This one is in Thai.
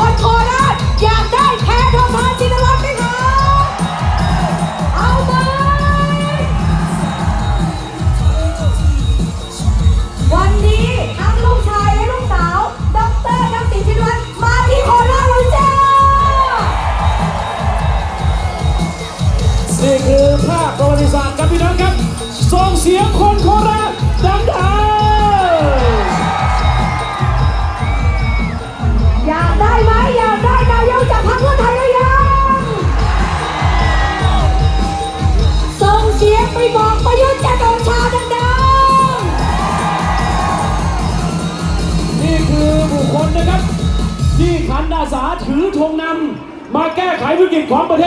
คนโคราชอยากได้แพทองทานชินรัตน์ไหมคะ เอาไหมวันนี้ทั้งลูกชายและลูกสาวดอกเตอรนักติชินวัฒน์มาที่โคราชแล้วจ้า นี่คือภาพประวัติศาสตร์ครับพี่น้องครับส่งเสียงคนโค บุคคลนะครับ ที่ขันอาสาถือธงนำมาแก้ไขวิกฤตของประเทศ